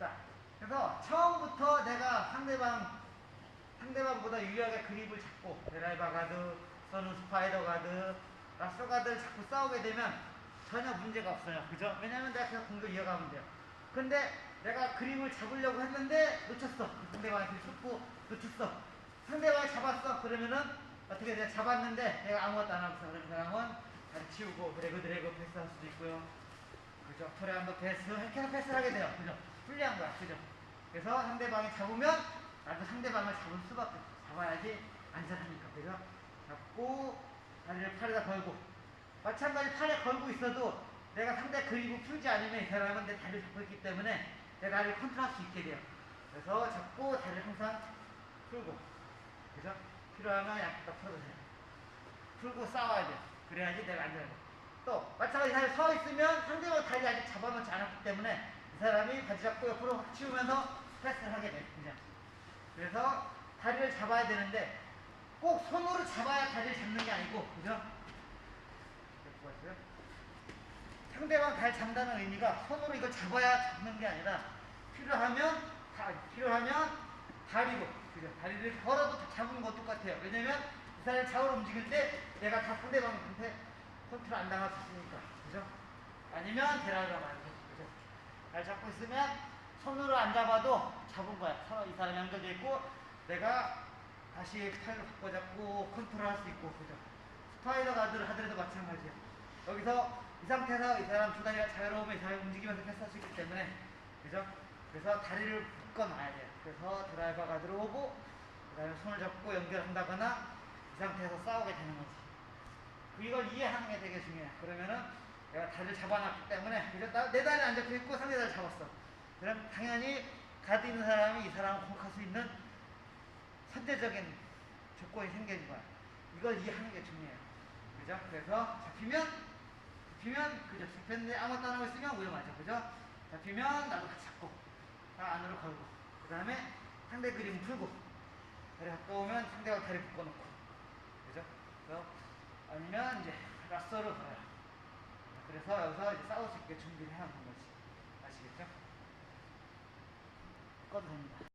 자, 그래서 처음부터 내가 상대방, 상대방보다 유리하게 그립을 잡고, 드라이버 가드, 또는 스파이더 가드, 라스터 가드를 자꾸 싸우게 되면 전혀 문제가 없어요. 그죠? 왜냐면 내가 그냥 공격 이어가면 돼요. 근데 내가 그림을 잡으려고 했는데 놓쳤어. 상대방한테 쏟고 놓쳤어. 상대방이 잡았어. 그러면은 어떻게 내가 잡았는데 내가 아무것도 안 하고. 그럼 사람은 다리 치우고 드래그 드래그 패스할 수도 있고요. 그죠? 토레한도 패스, 이렇게 해서 패스를 하게 돼요. 그죠? 불리한 거야. 그죠? 그래서 상대방이 잡으면 나도 상대방을 잡을 수밖에 없어. 잡아야지 안전하니까. 그죠? 잡고 다리를 팔에다 걸고 마찬가지 팔에 걸고 있어도 내가 상대 그립을 풀지 않으면 이 사람은 내 다리를 잡고 있기 때문에 내 다리를 컨트롤할 수 있게 돼요. 그래서 잡고 다리를 항상 풀고 그죠? 필요하면 약간 풀어도 돼요. 풀고 싸워야 돼요. 그래야지 내가 안전하고 또 마찬가지 다리 서 있으면 상대방 다리 아직 잡아놓지 않았기 때문에 이 사람이 바지 잡고 옆으로 확 치우면서 패스를 하게 돼요. 그냥. 그래서 다리를 잡아야 되는데 꼭 손으로 잡아야 다리를 잡는 게 아니고 그죠? 상대방 발 잡는다는 의미가 손으로 이걸 잡아야 잡는 게 아니라 필요하면 다 필요하면 다리로 그죠? 다리를 걸어도 다 잡는 거 똑같아요. 왜냐면 이 사람이 좌우로 움직일 때 내가 다 상대방한테 컨트롤 안 있으니까 그죠? 아니면 데라가 말이죠. 그죠? 발 잡고 있으면 손으로 안 잡아도 잡은 거야. 서로 이 사람이 연결돼 있고 내가 다시 팔로 바꿔 잡고 컨트롤 할 수 있고 그죠? 스파이더 가드를 하더라도 마찬가지야. 여기서 이 상태에서 이 사람 두 다리가 자유로우면 이 사람이 움직이면서 패스할 수 있기 때문에 그죠? 그래서 다리를 묶어 놔야 돼요. 그래서 드라이버 가드로 오고 그 다음에 손을 잡고 연결한다거나 이 상태에서 싸우게 되는 거지. 그 이걸 이해하는 게 되게 중요해. 그러면은 내가 다리를 잡아놨기 때문에 그죠? 나- 내 다리는 안 잡혀 있고 상대 다리를 잡았어. 그럼 당연히 가드 있는 사람이 이 사람을 공격할 수 있는 선제적인 조건이 생기는 거야. 이걸 이해하는 게 중요해요. 그죠? 그래서 잡히면, 잡히면, 그죠? 잡혔는데 아무것도 안 하고 있으면 위험하죠. 그죠? 잡히면 나도 같이 잡고, 다 안으로 걸고, 그 다음에 상대 그림 풀고, 다리 가까우면 상대가 다리 묶어놓고, 그죠? 그래서 아니면 이제 라서로 걸어요. 그래서 여기서 이제 싸울 수 있게 준비를 해놓는 거지. 아시겠죠? 꺼도 됩니다.